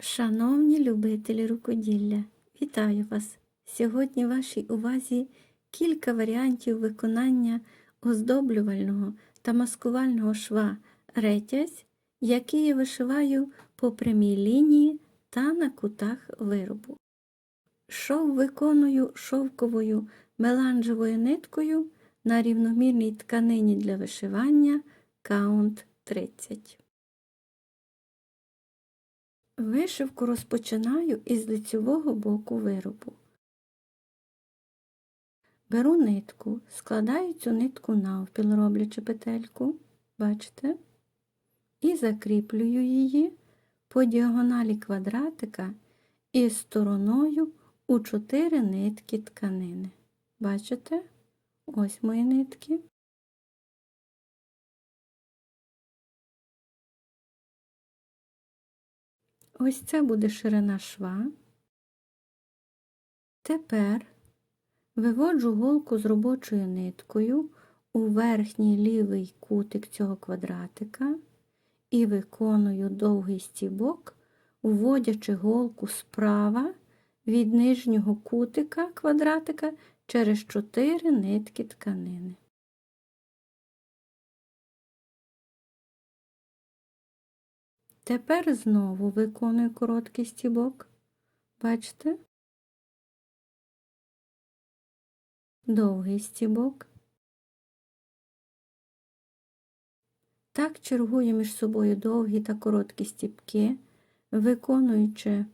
Шановні любителі рукоділля, вітаю вас! Сьогодні вашій увазі кілька варіантів виконання оздоблювального та маскувального шва ретязь, який я вишиваю по прямій лінії та на кутах виробу. Шов виконую шовковою меланжевою ниткою на рівномірній тканині для вишивання каунт 30. Вишивку розпочинаю із лицьового боку виробу. Беру нитку, складаю цю нитку навпіл, роблячи петельку, бачите, і закріплюю її по діагоналі квадратика і стороною у 4 нитки тканини. Бачите? Ось мої нитки. Ось це буде ширина шва. Тепер виводжу голку з робочою ниткою у верхній лівий кутик цього квадратика і виконую довгий стібок, вводячи голку справа від нижнього кутика квадратика через 4 нитки тканини. Тепер знову виконую короткий стібок. Бачите? Довгий стібок. Так чергую між собою довгі та короткі стібки, виконуючи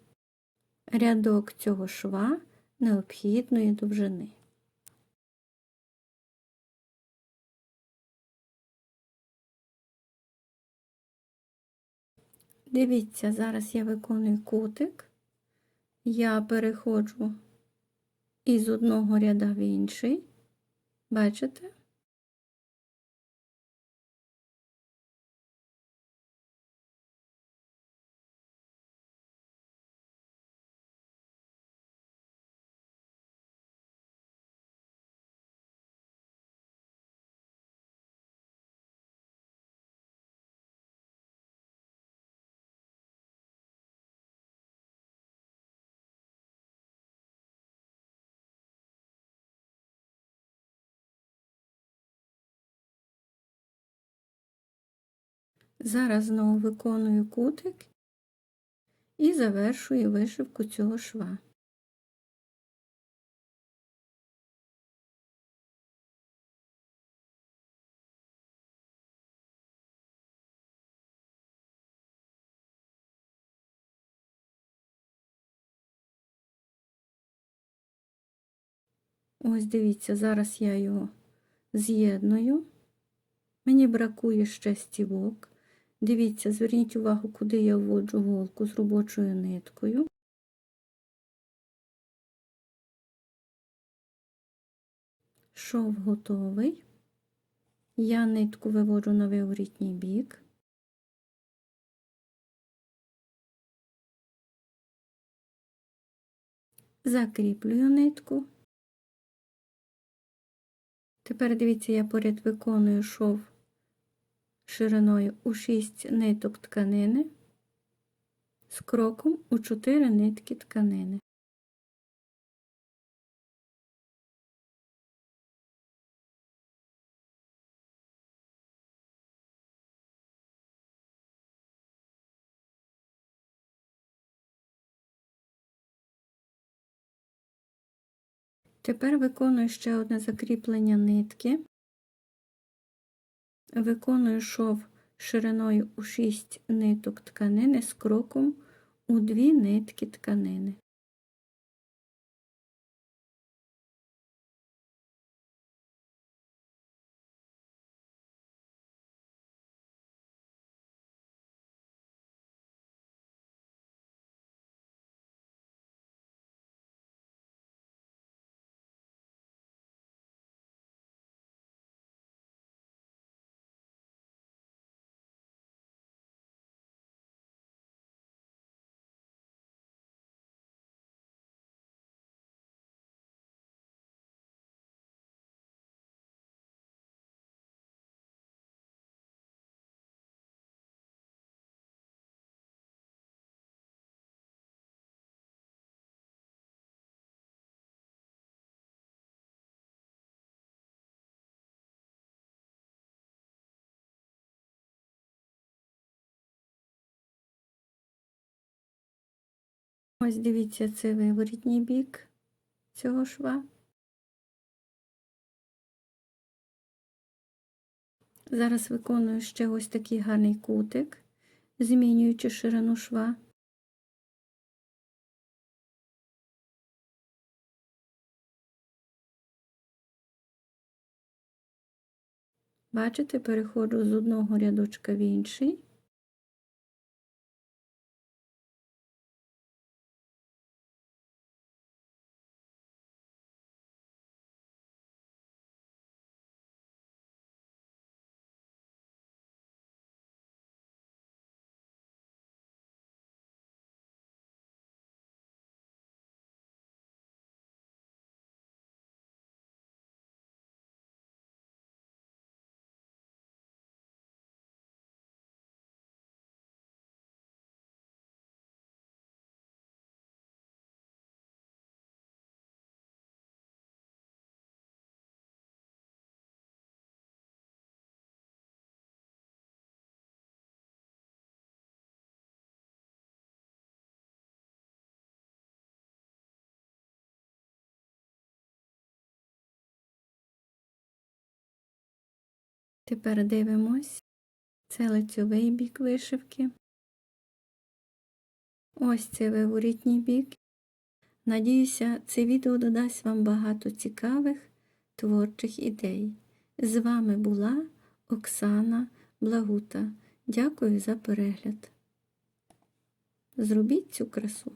рядок цього шва необхідної довжини. Дивіться, зараз я виконую кутик, я переходжу із одного ряда в інший. Бачите? Зараз знову виконую кутик і завершую вишивку цього шва. Ось дивіться, зараз я його з'єдную. Мені бракує ще стівок. Дивіться, зверніть увагу, куди я вводжу голку з робочою ниткою. Шов готовий. Я нитку виводжу на виворітній бік. Закріплюю нитку. Тепер дивіться, я поряд виконую шов шириною у 6 ниток тканини з кроком у 4 нитки тканини. Тепер виконую ще одне закріплення нитки. Виконую шов шириною у 6 ниток тканини з кроком у 2 нитки тканини. Ось дивіться, це виворітній бік цього шва. Зараз виконую ще ось такий гарний кутик, змінюючи ширину шва. Бачите, переходжу з одного рядочка в інший. Тепер дивимось. Це лицьовий бік вишивки. Ось це виворітній бік. Надіюся, це відео додасть вам багато цікавих творчих ідей. З вами була Оксана Благута. Дякую за перегляд. Зробіть цю красу.